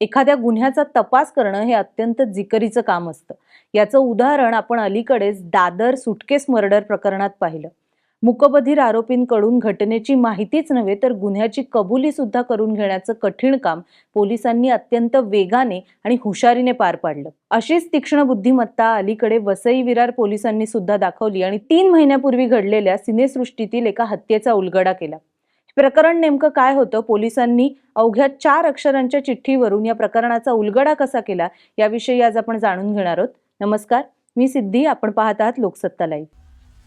एखाद्या गुन्ह्याचा तपास करणं हे अत्यंत जिकरीचं काम असतं. याचं उदाहरण आपण अलीकडेच दादर सुटकेस मर्डर प्रकरणात पाहिलं. मुकबधीर आरोपींकडून घटनेची माहितीच नव्हे तर गुन्ह्याची कबुली सुद्धा करून घेण्याचं कठीण काम पोलिसांनी अत्यंत वेगाने आणि हुशारीने पार पाडलं. अशीच तीक्ष्ण बुद्धिमत्ता अलीकडे वसई विरार पोलिसांनी सुद्धा दाखवली आणि तीन महिन्यापूर्वी घडलेल्या सिनेसृष्टीतील एका हत्येचा उलगडा केला. प्रकरण नेमकं काय होतं? पोलिसांनी अवघ्या चार अक्षरांच्या चिठ्ठीवरून या प्रकरणाचा उलगडा कसा केला? याविषयी आज आपण जाणून घेणार आहोत. नमस्कार मी सिद्धी. आपण पाहत आहात लोकसत्ता लाईव्ह.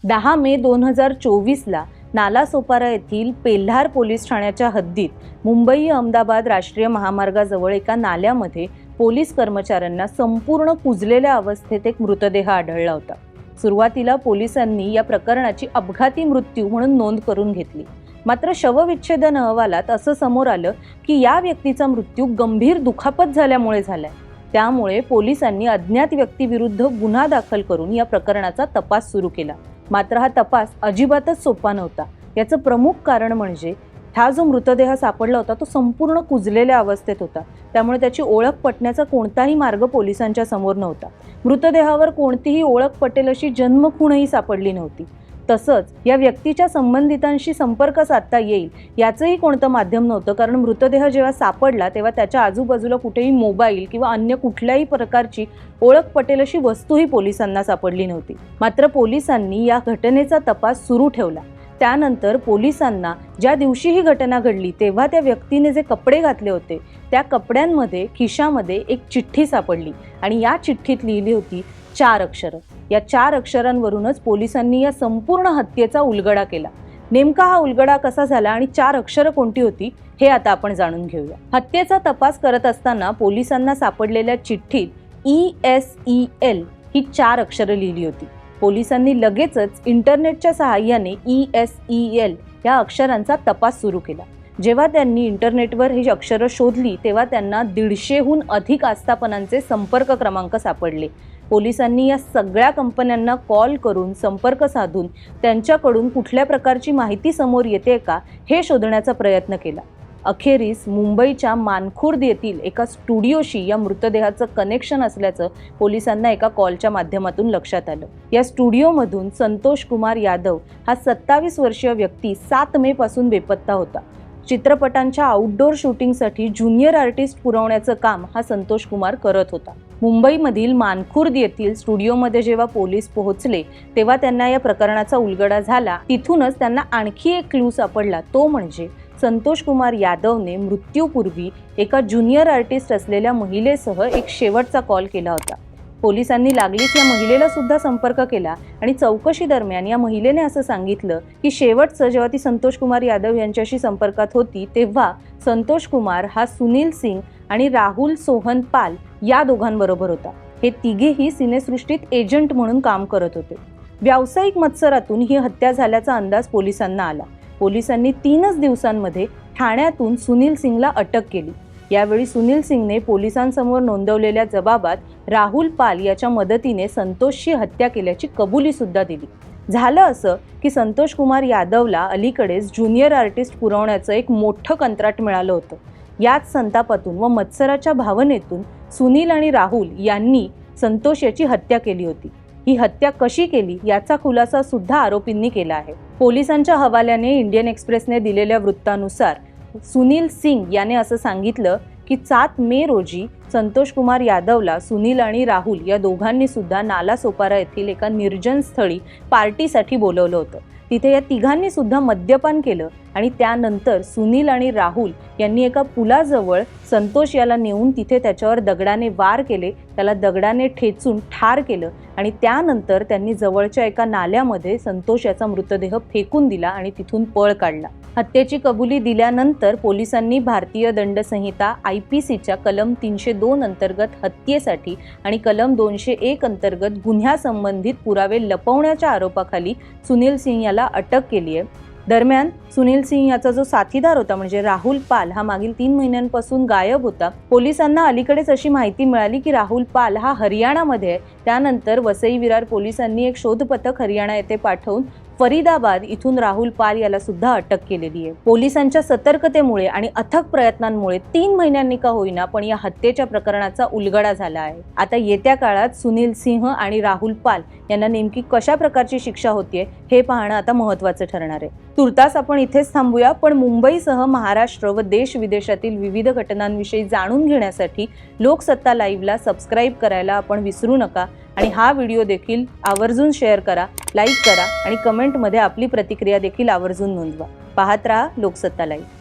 दहा मे दोन हजार चोवीसला नालासोपारा येथील पेल्हार पोलीस ठाण्याच्या हद्दीत मुंबई अहमदाबाद राष्ट्रीय महामार्गाजवळ एका नाल्यामध्ये पोलीस कर्मचाऱ्यांना संपूर्ण कुजलेल्या अवस्थेत एक मृतदेह आढळला होता. सुरुवातीला पोलिसांनी या प्रकरणाची अपघाती मृत्यू म्हणून नोंद करून घेतली. मात्र शवविच्छेदन अहवालात असं समोर आलं की या व्यक्तीचा मृत्यू गंभीर दुखापत झाल्यामुळे झालाय. त्यामुळे पोलिसांनी अज्ञात व्यक्तीविरुद्ध गुन्हा दाखल करून या प्रकरणाचा तपास सुरू केला. मात्र हा तपास अजिबातच सोपा नव्हता. याचं प्रमुख कारण म्हणजे हा जो मृतदेह सापडला होता तो संपूर्ण कुजलेल्या अवस्थेत होता. त्यामुळे त्याची ओळख पटण्याचा कोणताही मार्ग पोलिसांच्या समोर नव्हता. मृतदेहावर कोणतीही ओळख पटेल अशी जन्मखूणही सापडली नव्हती. तसंच या व्यक्तीच्या संबंधितांशी संपर्क साधता येईल याचंही कोणतं माध्यम नव्हतं. कारण मृतदेह जेव्हा सापडला तेव्हा त्याच्या आजूबाजूला कुठेही मोबाईल किंवा अन्य कुठल्याही प्रकारची ओळख पटेल अशी वस्तूही पोलिसांना सापडली नव्हती. मात्र पोलिसांनी या घटनेचा तपास सुरू ठेवला. त्यानंतर पोलिसांना ज्या दिवशी ही घटना घडली तेव्हा त्या व्यक्तीने जे कपडे घातले होते त्या कपड्यांमध्ये खिशामध्ये एक चिठ्ठी सापडली आणि या चिठ्ठीत लिहिली होती चार अक्षरं. या चार अक्षरांवरूनच पोलिसांनी या संपूर्ण हत्येचा उलगडा केला. नेमका हा उलगडा कसा झाला आणि चार अक्षरं कोणती होती हे आता आपण जाणून घेऊया. हत्येचा तपास करत असताना पोलिसांना सापडलेल्या चिठ्ठीत ई एस ई एल ही चार अक्षरं लिहिली होती. पोलिसांनी लगेचच इंटरनेटच्या सहाय्याने ई एस ई एल या अक्षरांचा तपास सुरू केला. जेव्हा त्यांनी इंटरनेटवर ही अक्षरं शोधली तेव्हा त्यांना दीडशेहून अधिक आस्थापनांचे संपर्क क्रमांक सापडले. पोलिसांनी या सगळ्या कंपन्यांना कॉल करून संपर्क साधून त्यांच्याकडून कुठल्या प्रकारची माहिती समोर येते का हे शोधण्याचा प्रयत्न केला. अखेरीस मुंबईच्या मानखुर्द येथील एका स्टुडिओशी या मृतदेहाचं कनेक्शन असल्याचं पोलिसांना एका कॉलच्या माध्यमातून लक्षात आलं. या स्टुडिओमधून संतोष कुमार यादव हा सत्तावीस वर्षीय व्यक्ती सात मे पासून बेपत्ता होता. चित्रपटांच्या आउटडोअर शूटिंगसाठी ज्युनियर आर्टिस्ट पुरवण्याचं काम हा संतोष कुमार करत होता. मुंबईमधील मानखुर्द येथील स्टुडिओमध्ये जेव्हा पोलीस पोहोचले तेव्हा त्यांना या प्रकरणाचा उलगडा झाला. तिथूनच त्यांना आणखी एक क्लू सापडला तो म्हणजे संतोष कुमार यादवने मृत्यूपूर्वी एका ज्युनियर आर्टिस्ट असलेल्या महिलेसह एक शेवटचा कॉल केला होता. पोलिसांनी लागलीच या महिलेला सुद्धा संपर्क केला आणि चौकशी दरम्यान या महिलेने असं सांगितलं की शेवटचं जेव्हा ती संतोष कुमार यादव यांच्याशी संपर्कात होती तेव्हा संतोष कुमार हा सुनील सिंग आणि राहुल सोहन पाल या दोघांबरोबर होता. हे तिघेही सिनेसृष्टीत एजंट म्हणून काम करत होते. व्यावसायिक मत्सरातून ही हत्या झाल्याचा अंदाज पोलिसांना आला. पोलिसांनी तीनच दिवसांमध्ये ठाण्यातून सुनील सिंगला अटक केली. यावेळी सुनील सिंगने पोलिसांसमोर नोंदवलेल्या जबाबात राहुल पाल याच्या मदतीने संतोषची हत्या केल्याची कबुली सुद्धा दिली. झालं असं की संतोष कुमार यादवला अलीकडेच ज्युनियर आर्टिस्ट पुरवण्याचं एक मोठं कंत्राट मिळालं होतं. याच संतापातून व मत्सराच्या भावनेतून सुनील आणि राहुल यांनी संतोष याची हत्या केली होती. ही हत्या कशी केली याचा खुलासा सुद्धा आरोपींनी केला आहे. पोलिसांच्या हवाल्याने इंडियन एक्सप्रेसने दिलेल्या वृत्तानुसार सुनील सिंग याने असं सांगितलं की सात मे रोजी संतोष कुमार यादवला सुनील आणि राहुल या दोघांनी सुद्धा नालासोपारा येथील एका निर्जन स्थळी पार्टीसाठी बोलवलं होतं. तिथे या तिघांनी सुद्धा मद्यपान केलं आणि त्यानंतर सुनील आणि राहुल यांनी एका पुलाजवळ संतोष याला नेऊन तिथे त्याच्यावर दगडाने वार केले त्याला दगडाने ठेचून ठार केलं आणि त्यानंतर त्यांनी जवळच्या एका नाल्यामध्ये संतोष याचा मृतदेह फेकून दिला आणि तिथून पळ काढला. हत्येची कबुली दिल्यानंतर पोलिसांनी भारतीय दंडसंहिता आय पी सीच्या कलम तीनशे दोन अंतर्गत हत्येसाठी आणि कलम दोनशे एक अंतर्गत गुन्ह्यासंबंधित पुरावे लपवण्याच्या आरोपाखाली सुनील सिंह याला अटक केली आहे. दरम्यान सुनील सिंह याचा जो साथीदार होता म्हणजे राहुल पाल हा मागील तीन महिन्यांपासून गायब होता. पोलिसांना अलीकडेच अशी माहिती मिळाली की राहुल पाल हा हरियाणामध्ये आहे. त्यानंतर वसई विरार पोलिसांनी एक शोध पथक हरियाणा येथे पाठवून फरीदाबाद इथून राहुल पाल याला सुद्धा अटक केलेली आहे. पोलिसांच्या सतर्कतेमुळे आणि अथक प्रयत्नांमुळे तीन महिन्यांनी का होईना पण या हत्येच्या प्रकरणाचा उलगडा झाला आहे. आता येत्या काळात सुनील सिंह आणि राहुल पाल यांना नेमकी कशा प्रकारची शिक्षा होतीये हे पाहणं आता महत्वाचं ठरणार आहे. तुर्तास आपण इथेच थांबूया पण मुंबईसह महाराष्ट्र व देश विदेशातील विविध घटनांविषयी जाणून घेण्यासाठी लोकसत्ता लाईव्हला सबस्क्राईब करायला आपण विसरू नका. आणि हा व्हिडिओ देखील आवर्जून शेअर करा लाईक करा आणि कमेंटमध्ये आपली प्रतिक्रिया देखील आवर्जून नोंदवा. पाहत राहा लोकसत्ता लाईव्ह